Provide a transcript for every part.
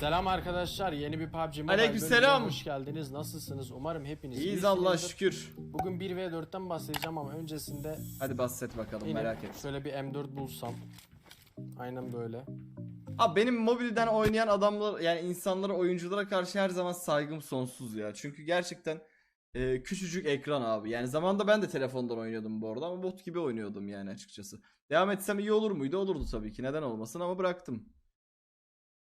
Selam arkadaşlar. Yeni bir PUBG Mobile Aleykümselam. hoş geldiniz. Nasılsınız? Umarım hepiniz İyiyiz. Allah'a şükür. Bugün 1v4'ten bahsedeceğim ama öncesinde Hadi bahset bakalım yine merak et. şöyle bir M4 bulsam. Aynen böyle. Abi benim mobilden oynayan adamlar yani insanlara oyunculara karşı her zaman saygım sonsuz ya. Çünkü gerçekten e, küçücük ekran abi. Yani zamanda ben de telefondan oynuyordum bu arada ama bot gibi oynuyordum yani açıkçası. Devam etsem iyi olur muydu? Olurdu tabii ki. Neden olmasın ama bıraktım.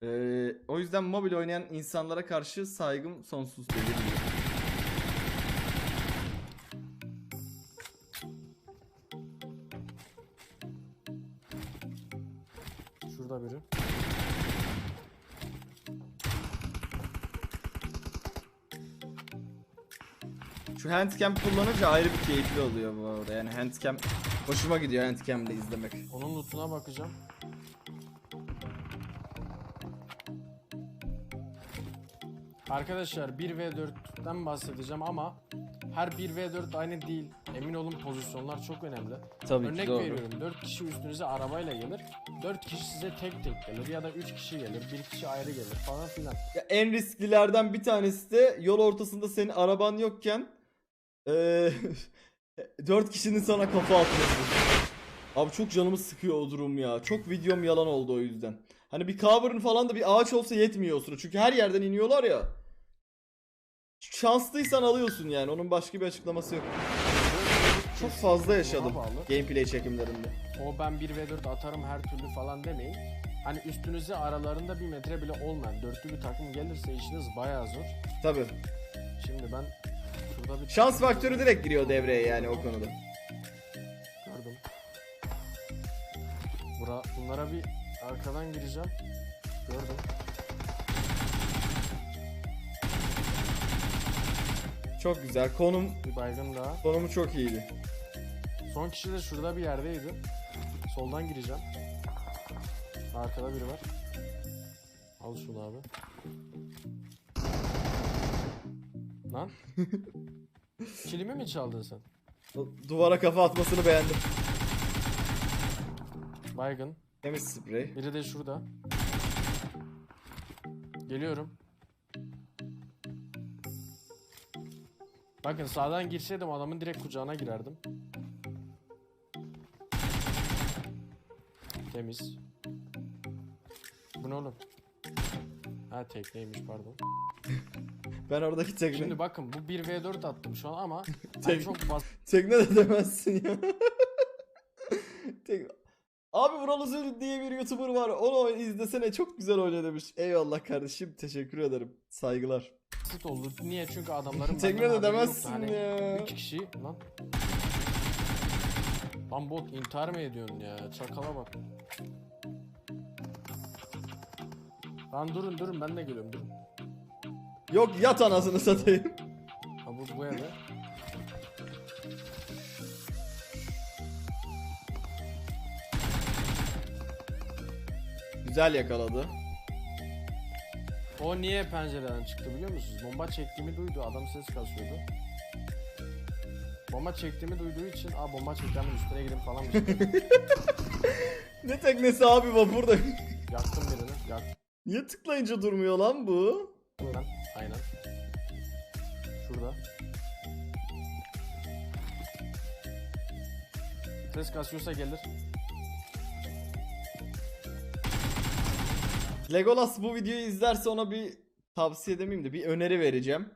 E, o yüzden mobil oynayan insanlara karşı saygım sonsuz gibi. Şurada biri. Şu handcam kullanınca ayrı bir keyifli oluyor bu arada. Yani handcam hoşuma gidiyor handcam'le izlemek. Onun lootuna bakacağım. Arkadaşlar 1v4'ten bahsedeceğim ama her 1v4 aynı değil. Emin olun pozisyonlar çok önemli. Tabii Örnek ki doğru. veriyorum 4 kişi üstünüze arabayla gelir. 4 kişi size tek tek gelir ya da 3 kişi gelir, 1 kişi ayrı gelir falan filan. Ya en risklilerden bir tanesi de yol ortasında senin araban yokken eee 4 kişinin sana kafa atması. Abi çok canımı sıkıyor o durum ya. Çok videom yalan oldu o yüzden. Hani bir cover'ın falan da bir ağaç olsa yetmiyor o sıra. Çünkü her yerden iniyorlar ya. Şanslıysan alıyorsun yani. Onun başka bir açıklaması yok. Çok fazla yaşadım gameplay çekimlerinde. O ben 1v4 atarım her türlü falan demeyin. Hani üstünüze aralarında bir metre bile olmayan dörtlü bir takım gelirse işiniz bayağı zor. Tabi. Şimdi ben şurada bir Şans faktörü direkt giriyor devreye yani o konuda. gördüm. Bura, bunlara bir arkadan gireceğim. Gördüm. Çok güzel. Konum Bir baygın daha. konumu çok iyiydi. Son kişi de şurada bir yerdeydi. Soldan gireceğim. Arkada biri var. Al şunu abi. Lan. Kilimi mi çaldın sen? Duvara kafa atmasını beğendim. Baygın. Temiz sprey. Biri de şurada. Geliyorum. Bakın sağdan girseydim adamın direkt kucağına girerdim. Temiz. Bu ne oğlum? Ha tekneymiş pardon. Ben oradaki tekne. Şimdi bakın bu 1v4 attım şu an ama hani çok bas Tekne de demezsin ya. Tek... Abi Vural Üzül diye bir YouTuber var. Onu izlesene çok güzel oyna demiş. Eyvallah kardeşim. Teşekkür ederim. Saygılar. Basit oldu. Niye? Çünkü adamların Tekne benden de haberi yoktu. ya. Üç kişi lan. Lan bot intihar mı ediyorsun ya? Çakala bak. Lan durun durun ben de geliyorum durun. Yok yat anasını satayım. Ha bu bu evde. Güzel yakaladı. O niye pencereden çıktı biliyor musunuz? Bomba çektiğimi duydu. Adam ses kasıyordu. Bomba çektiğimi duyduğu için aa bomba çektiğimin üstüne gidin falan şey. Ne teknesi abi vapurda. Yaktım birini. Yaktım Niye tıklayınca durmuyor lan bu? ben. Aynen. Şurada. Ses kasıyorsa gelir. Legolas bu videoyu izlerse ona bir tavsiye demeyeyim de bir öneri vereceğim.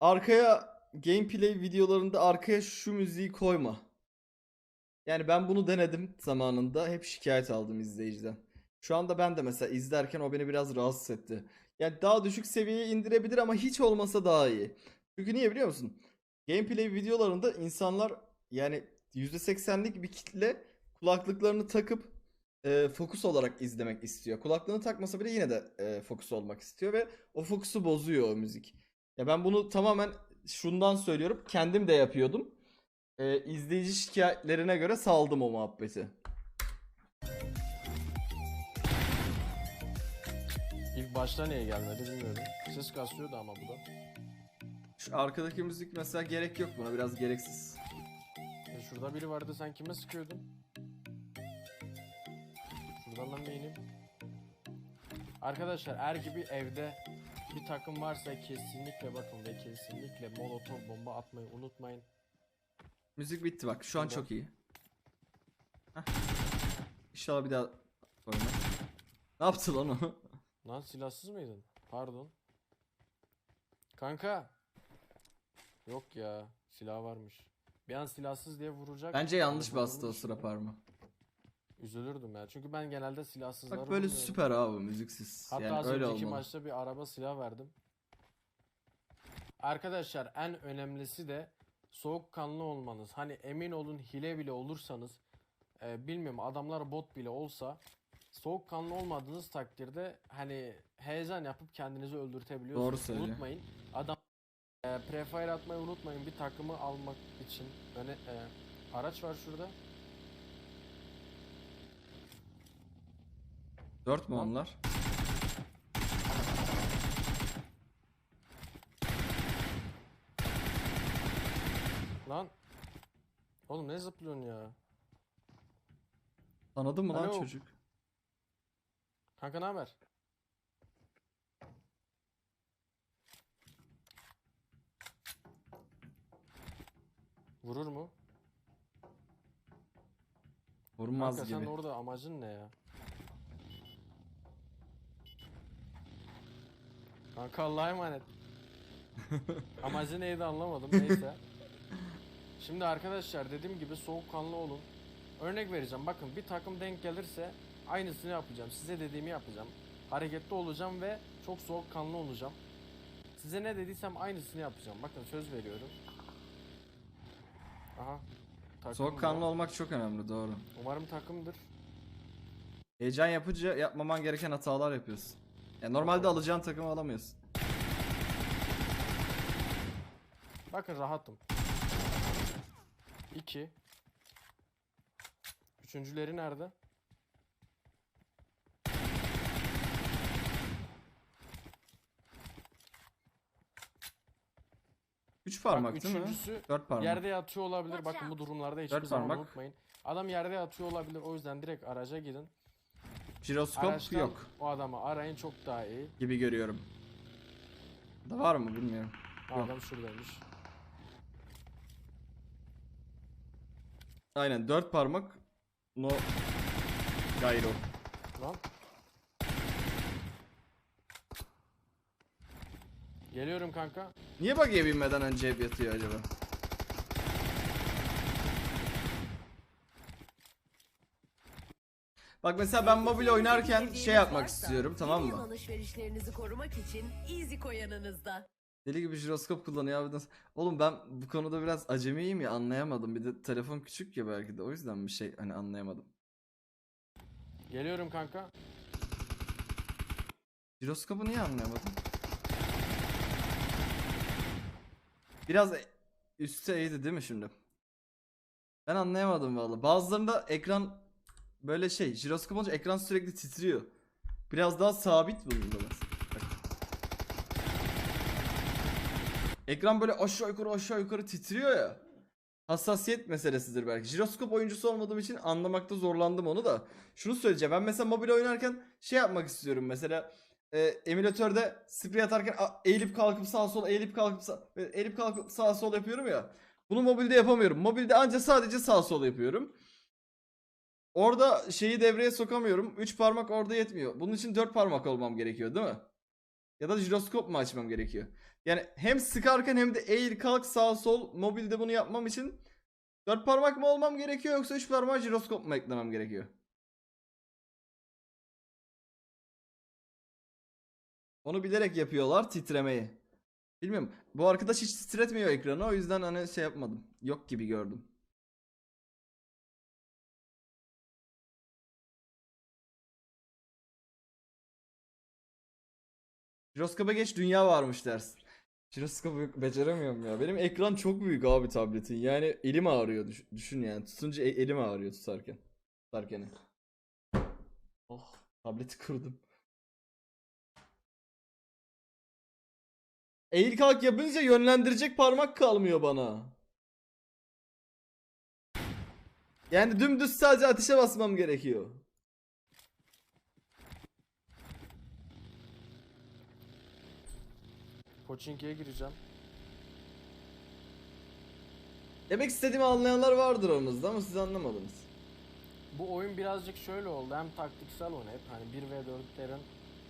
Arkaya gameplay videolarında arkaya şu müziği koyma. Yani ben bunu denedim zamanında. Hep şikayet aldım izleyiciden. Şu anda ben de mesela izlerken o beni biraz rahatsız etti. Yani daha düşük seviyeye indirebilir ama hiç olmasa daha iyi. Çünkü niye biliyor musun? Gameplay videolarında insanlar yani %80'lik bir kitle kulaklıklarını takıp e, fokus olarak izlemek istiyor. Kulaklığını takmasa bile yine de e, fokus olmak istiyor ve o fokusu bozuyor o müzik. Ya ben bunu tamamen şundan söylüyorum. Kendim de yapıyordum. E, izleyici şikayetlerine göre saldım o muhabbeti. İlk başta niye gelmedi bilmiyorum. Ses kasıyordu ama bu da. Şu arkadaki müzik mesela gerek yok buna biraz gereksiz. E şurada biri vardı sen kime sıkıyordun? De ineyim. Arkadaşlar eğer gibi evde bir takım varsa kesinlikle bakın ve kesinlikle molotof bomba atmayı unutmayın. Müzik bitti bak. Şu an Burada. çok iyi. Heh. İnşallah bir daha koyma. Ne yaptı lan o? Lan silahsız mıydın? Pardon. Kanka. Yok ya silah varmış. Bir an silahsız diye vuracak. Bence yanlış bastı o sıra parmağı. Üzülürdüm ya. Çünkü ben genelde silahsızları Bak böyle vurmuyorum. süper abi müziksiz. Hatta yani az öyle önceki olmalı. maçta bir araba silah verdim. Arkadaşlar en önemlisi de soğukkanlı olmanız. Hani emin olun hile bile olursanız e, bilmiyorum adamlar bot bile olsa soğukkanlı olmadığınız takdirde hani heyecan yapıp kendinizi öldürtebiliyorsunuz. Doğru söylüyor. Unutmayın. Adam e, prefire atmayı unutmayın. Bir takımı almak için öne e, araç var şurada. Dört mü onlar? Lan. Oğlum ne zıplıyorsun ya? Tanıdın mı lan Alo. çocuk? Kanka ne haber? Vurur mu? Vurmaz Kanka sen gibi. orada amacın ne ya? Kanka Allah'a emanet. Amacı neydi anlamadım neyse. Şimdi arkadaşlar dediğim gibi soğukkanlı olun. Örnek vereceğim bakın bir takım denk gelirse aynısını yapacağım. Size dediğimi yapacağım. Hareketli olacağım ve çok soğukkanlı olacağım. Size ne dediysem aynısını yapacağım. Bakın söz veriyorum. Aha. takım Soğukkanlı olmak çok önemli doğru. Umarım takımdır. Heyecan yapınca yapmaman gereken hatalar yapıyorsun. Ya normalde alacağın takımı alamıyorsun. Bakın rahatım. 2 Üçüncüleri nerede? Üç Bak parmak değil mi? üçüncüsü Dört parmak. yerde yatıyor olabilir. Bakın bu durumlarda hiçbir Dört zaman parmak. unutmayın. Adam yerde yatıyor olabilir. O yüzden direkt araca gidin. Jiroskop Araçtan yok o adamı arayın çok daha iyi. gibi görüyorum. Da var mı bilmiyorum. Yok. Adam şuradaymış. Aynen dört parmak. No. Gyro. Lan. Geliyorum kanka. Niye bug'e binmeden önce hep yatıyor acaba? Bak mesela ben mobil oynarken şey yapmak istiyorum tamam mı? alışverişlerinizi korumak için EasyCo yanınızda. Deli gibi jiroskop kullanıyor abi. Oğlum ben bu konuda biraz acemiyim ya anlayamadım. Bir de telefon küçük ya belki de o yüzden bir şey hani anlayamadım. Geliyorum kanka. Jiroskopu niye anlayamadım? Biraz üstte eğdi değil mi şimdi? Ben anlayamadım valla. Bazılarında ekran böyle şey, jiroskop olunca ekran sürekli titriyor. Biraz daha sabit. Bak. Ekran böyle aşağı yukarı aşağı yukarı titriyor ya. Hassasiyet meselesidir belki. Jiroskop oyuncusu olmadığım için anlamakta zorlandım onu da. Şunu söyleyeceğim. Ben mesela mobil oynarken şey yapmak istiyorum mesela e, emülatörde sprey atarken a- eğilip kalkıp sağ sol eğilip kalkıp sağ, eğilip kalkıp sağ sol yapıyorum ya. Bunu mobilde yapamıyorum. Mobilde anca sadece sağ sol yapıyorum. Orada şeyi devreye sokamıyorum. 3 parmak orada yetmiyor. Bunun için 4 parmak olmam gerekiyor değil mi? Ya da jiroskop mu açmam gerekiyor? Yani hem sıkarken hem de eğil kalk sağ sol mobilde bunu yapmam için 4 parmak mı olmam gerekiyor yoksa 3 parmak jiroskop mu eklemem gerekiyor? Onu bilerek yapıyorlar titremeyi. Bilmiyorum. Bu arkadaş hiç titretmiyor ekranı o yüzden hani şey yapmadım. Yok gibi gördüm. Jiroskopa geç dünya varmış dersin. Jiroskopu beceremiyorum ya. Benim ekran çok büyük abi tabletin. Yani elim ağrıyor. Düş- düşün yani. Tutunca e- elim ağrıyor tutarken. Tutarken. Oh, tableti kırdım. Eğil kalk yapınca yönlendirecek parmak kalmıyor bana. Yani dümdüz sadece ateşe basmam gerekiyor. Pochinki'ye gireceğim. Demek istediğimi anlayanlar vardır aramızda ama siz anlamadınız. Bu oyun birazcık şöyle oldu. Hem taktiksel oynayıp hani 1v4'lerin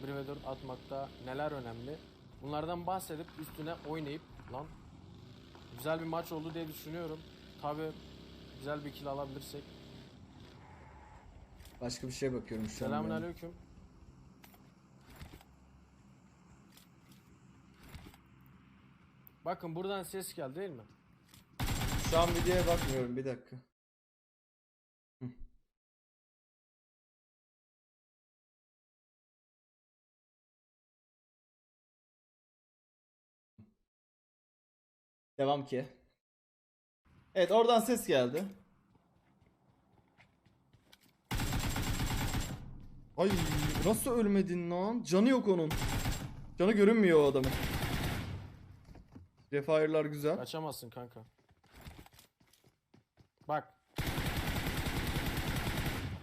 1v4 atmakta neler önemli. Bunlardan bahsedip üstüne oynayıp lan güzel bir maç oldu diye düşünüyorum. Tabi güzel bir kill alabilirsek. Başka bir şeye bakıyorum şu an. Selamünaleyküm. Bakın buradan ses geldi değil mi? Şu an videoya bakmıyorum bir dakika. Devam ki. Evet oradan ses geldi. Ay nasıl ölmedin lan? Canı yok onun. Canı görünmüyor o adamın. Refire'lar güzel. Kaçamazsın kanka. Bak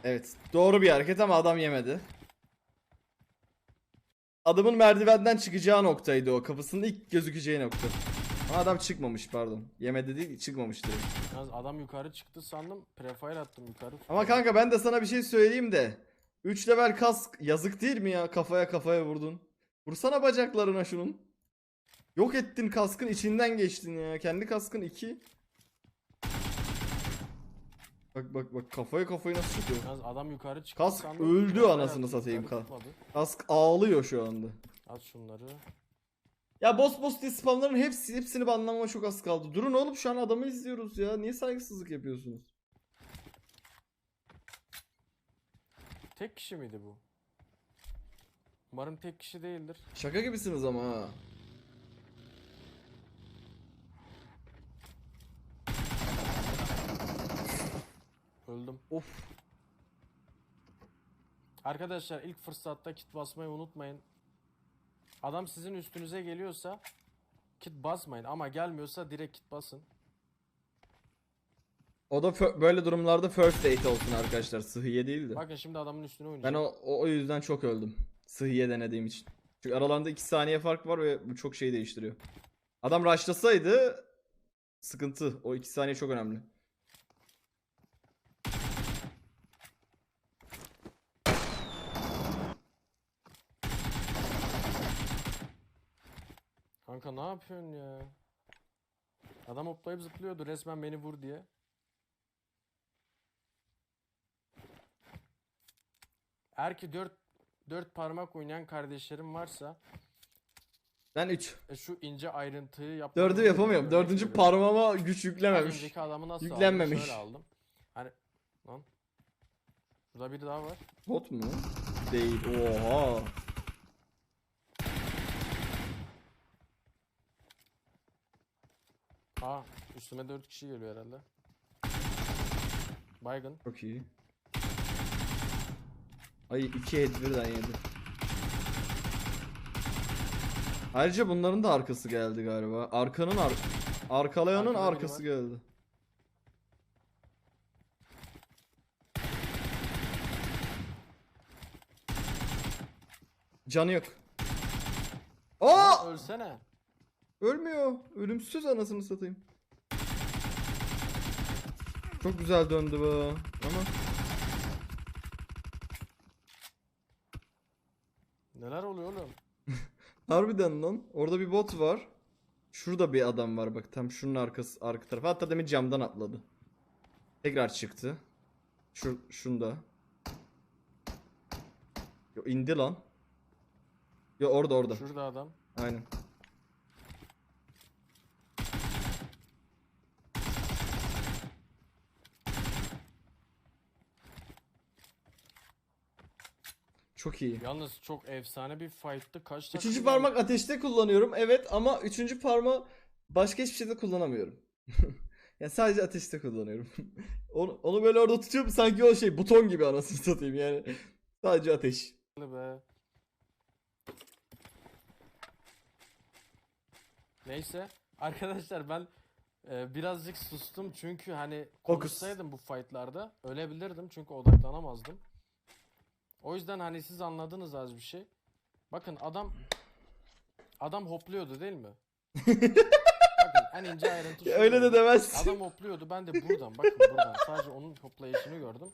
Evet. Doğru bir hareket ama adam yemedi. Adamın merdivenden çıkacağı noktaydı o. Kapısının ilk gözükeceği nokta. Ama adam çıkmamış pardon. Yemedi değil çıkmamıştı. yalnız adam yukarı çıktı sandım. Prefire attım yukarı. Ama kanka ben de sana bir şey söyleyeyim de. 3 level kask yazık değil mi ya? Kafaya kafaya vurdun. Vursana bacaklarına şunun. Yok ettin kaskın içinden geçtin ya. Kendi kaskın 2. Bak bak bak kafaya kafayı nasıl çıkıyor. Yalnız adam yukarı çıktı Kask sandım. öldü anasını satayım ka- tutmadı. Kask ağlıyor şu anda. At şunları. Ya boss boss diye spamların hepsi, hepsini banlamama çok az kaldı. Durun oğlum şu an adamı izliyoruz ya. Niye saygısızlık yapıyorsunuz? Tek kişi miydi bu? Umarım tek kişi değildir. Şaka gibisiniz ama ha. Öldüm. Of. Arkadaşlar ilk fırsatta kit basmayı unutmayın. Adam sizin üstünüze geliyorsa kit basmayın ama gelmiyorsa direkt kit basın. O da böyle durumlarda first date olsun arkadaşlar. Sıhhiye değil de. Bakın şimdi adamın üstüne Ben oynayacağım. o, o, o yüzden çok öldüm. Sıhhiye denediğim için. Çünkü aralarında 2 saniye fark var ve bu çok şey değiştiriyor. Adam rushlasaydı sıkıntı. O 2 saniye çok önemli. Kanka ne yapıyorsun ya? Adam hoplayıp zıplıyordu resmen beni vur diye. Eğer ki 4 4 parmak oynayan kardeşlerim varsa Ben 3. e, şu ince ayrıntıyı yapmayı Dördü yapamıyorum. Dördüncü parmağıma güç Az yüklememiş. önceki adamı nasıl Yüklenmemiş. aldım? Şöyle aldım. Hani lan. Burada biri daha var. Bot mu? Değil. Oha. Aa üstüme 4 kişi geliyor herhalde. Baygın. Çok iyi. Ay iki head birden yedi. Ayrıca bunların da arkası geldi galiba. Arkanın ar arkalayanın Arkada arkası geldi. Canı yok. Aa! Ölsene. Ölmüyor. Ölümsüz anasını satayım. Çok güzel döndü bu. Ama Neler oluyor oğlum? harbiden lan. Orada bir bot var. Şurada bir adam var bak tam şunun arkası arka tarafı. Hatta demin camdan atladı. Tekrar çıktı. Şu şunda. Yo indi lan. Yo orada orada. Şurada adam. Aynen. Çok iyi. Yalnız çok efsane bir fight'tı. Kaç takım Üçüncü parmak ateşte kullanıyorum. Evet ama üçüncü parmağı başka hiçbir şeyde kullanamıyorum. yani sadece ateşte kullanıyorum. onu, onu böyle orada tutuyorum sanki o şey buton gibi anasını satayım yani. Sadece ateş. be. Neyse arkadaşlar ben e, birazcık sustum çünkü hani konuşsaydım bu fightlarda ölebilirdim çünkü odaklanamazdım. O yüzden hani siz anladınız az bir şey. Bakın adam Adam hopluyordu değil mi? bakın en ince ayrıntı şu. Öyle de demezsin. Adam hopluyordu ben de buradan bakın buradan sadece onun hoplayışını gördüm.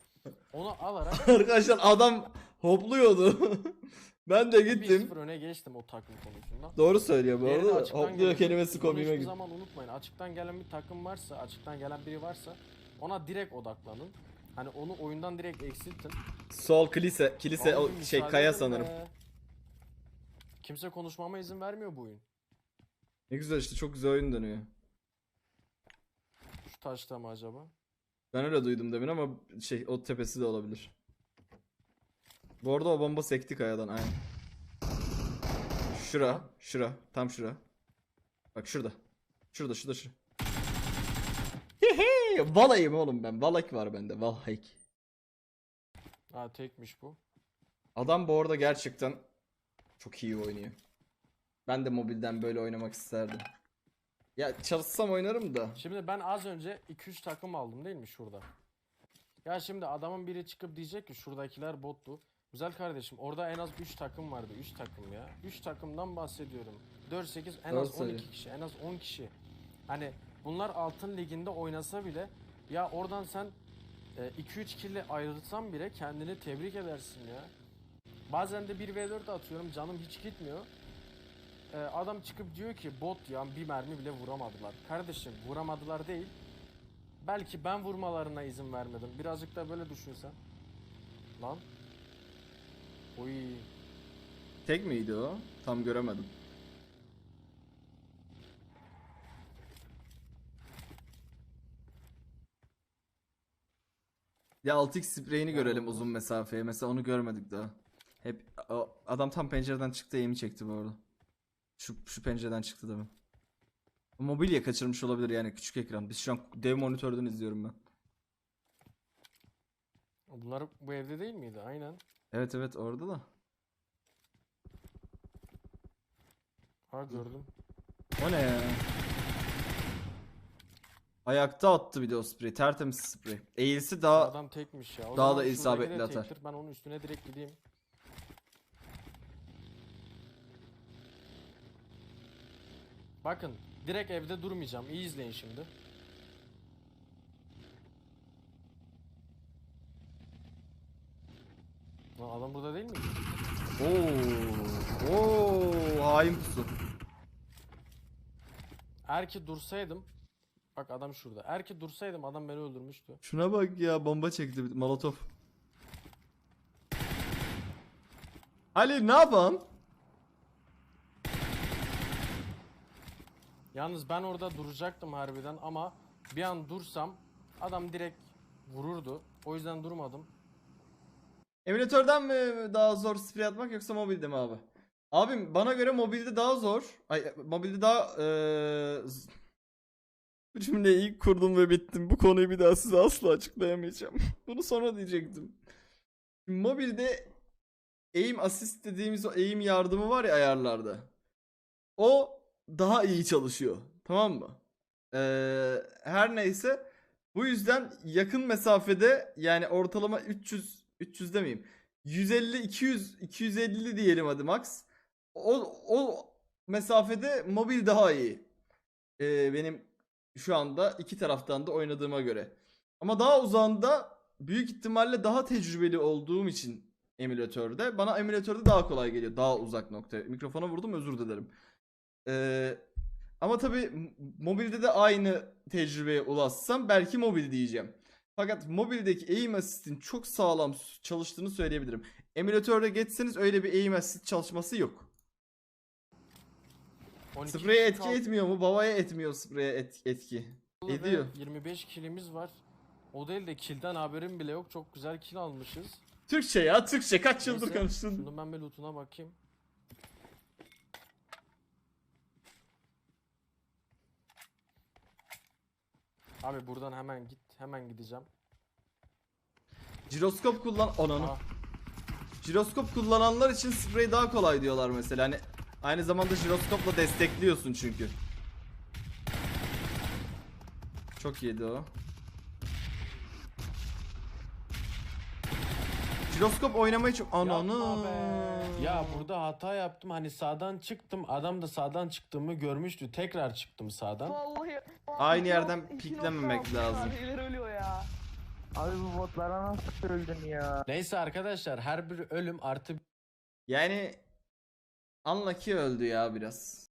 Onu alarak Arkadaşlar adam hopluyordu. ben de gittim. 1-0 öne geçtim o takım konusunda. Doğru söylüyor bu Diğeri de arada. açıktan Hopluyor geliyor. kelimesi Bunu komiğime hiçbir gitti. zaman unutmayın. Açıktan gelen bir takım varsa, açıktan gelen biri varsa ona direkt odaklanın. Hani onu oyundan direkt eksiltin. Sol kilise, kilise o şey kaya sanırım. be. Kimse konuşmama izin vermiyor bu oyun. Ne güzel işte çok güzel oyun dönüyor. Şu taşta mı acaba? Ben öyle duydum demin ama şey o tepesi de olabilir. Bu arada o bomba sekti kayadan aynen. Şura, şura, tam şura. Bak şurada. Şurada, şurada, şurada. Valayım oğlum ben. Valak var bende. Valhayk. Ha tekmiş bu. Adam bu arada gerçekten çok iyi oynuyor. Ben de mobilden böyle oynamak isterdim. Ya çalışsam oynarım da. Şimdi ben az önce 2-3 takım aldım değil mi şurada? Ya şimdi adamın biri çıkıp diyecek ki şuradakiler bottu. Güzel kardeşim orada en az 3 takım vardı. 3 takım ya. 3 takımdan bahsediyorum. 4-8 en az 12 söylüyorsun. kişi. En az 10 kişi. Hani bunlar altın liginde oynasa bile ya oradan sen 2-3 kille ayrılsan bile kendini tebrik edersin ya. Bazen de 1v4 atıyorum canım hiç gitmiyor. Ee, adam çıkıp diyor ki bot ya bir mermi bile vuramadılar. Kardeşim vuramadılar değil. Belki ben vurmalarına izin vermedim. Birazcık da böyle düşünsen. Lan. Oy. Tek miydi o? Tam göremedim. Ya 6x spreyini görelim uzun mesafeye. Mesela onu görmedik daha. Hep o, adam tam pencereden çıktı eğimi çekti bu arada. Şu şu pencereden çıktı mi? Mobilya kaçırmış olabilir yani küçük ekran. Biz şu an dev monitörden izliyorum ben. Bunlar bu evde değil miydi? Aynen. Evet evet orada da. Ha gördüm. O ne ya? Ayakta attı bir de o sprey. Tertemiz sprey. Eğilsi daha Adam tekmiş ya. O daha zaman da şuradaki isabetli de atar. tektir. Ben onun üstüne direkt gideyim. Bakın direkt evde durmayacağım. İyi izleyin şimdi. Lan adam burada değil mi? Oo, oo, hain pusu. Eğer ki dursaydım Bak adam şurada. Eğer ki dursaydım adam beni öldürmüştü. Şuna bak ya bomba çekti Molotov. Ali ne yapan? Yalnız ben orada duracaktım harbiden ama bir an dursam adam direkt vururdu. O yüzden durmadım. Emülatörden mi daha zor sprey atmak yoksa mobilde mi abi? Abim bana göre mobilde daha zor. Ay mobilde daha eee, z- Bu cümleyi ilk kurdum ve bittim. Bu konuyu bir daha size asla açıklayamayacağım. Bunu sonra diyecektim. Mobilde aim assist dediğimiz o aim yardımı var ya ayarlarda. O daha iyi çalışıyor. Tamam mı? Eee, her neyse bu yüzden yakın mesafede yani ortalama 300 300 demeyeyim. 150 200 250 diyelim hadi max. O o mesafede mobil daha iyi. Ee, benim şu anda iki taraftan da oynadığıma göre. Ama daha uzağında büyük ihtimalle daha tecrübeli olduğum için emülatörde bana emülatörde daha kolay geliyor. Daha uzak nokta. Mikrofona vurdum özür dilerim. Ee, ama tabi mobilde de aynı tecrübeye ulaşsam belki mobil diyeceğim. Fakat mobildeki aim assist'in çok sağlam çalıştığını söyleyebilirim. Emülatörde geçseniz öyle bir aim assist çalışması yok. 12 Spreye etki kaldı etmiyor mu? Babaya etmiyor spreye et- etki. ve ediyor. 25 kilimiz var. O değil de kilden haberim bile yok. Çok güzel kill almışız. Türkçe ya Türkçe kaç yıldır Neyse, konuştun? Şunu ben bir lootuna bakayım. Abi buradan hemen git. Hemen gideceğim. Jiroskop kullan ananı. Aa, Jiroskop kullananlar için sprey daha kolay diyorlar mesela. Hani aynı zamanda jiroskopla destekliyorsun çünkü. Çok iyiydi o. Jiroskop oynamayı çok... Ananı. Ya burada hata yaptım. Hani sağdan çıktım. Adam da sağdan çıktığımı görmüştü. Tekrar çıktım sağdan. Vallahi Aynı yerden piklememek lazım. ölüyor ya. Abi bu botlara nasıl öldün ya? Neyse arkadaşlar her bir ölüm artı Yani Unlucky öldü ya biraz.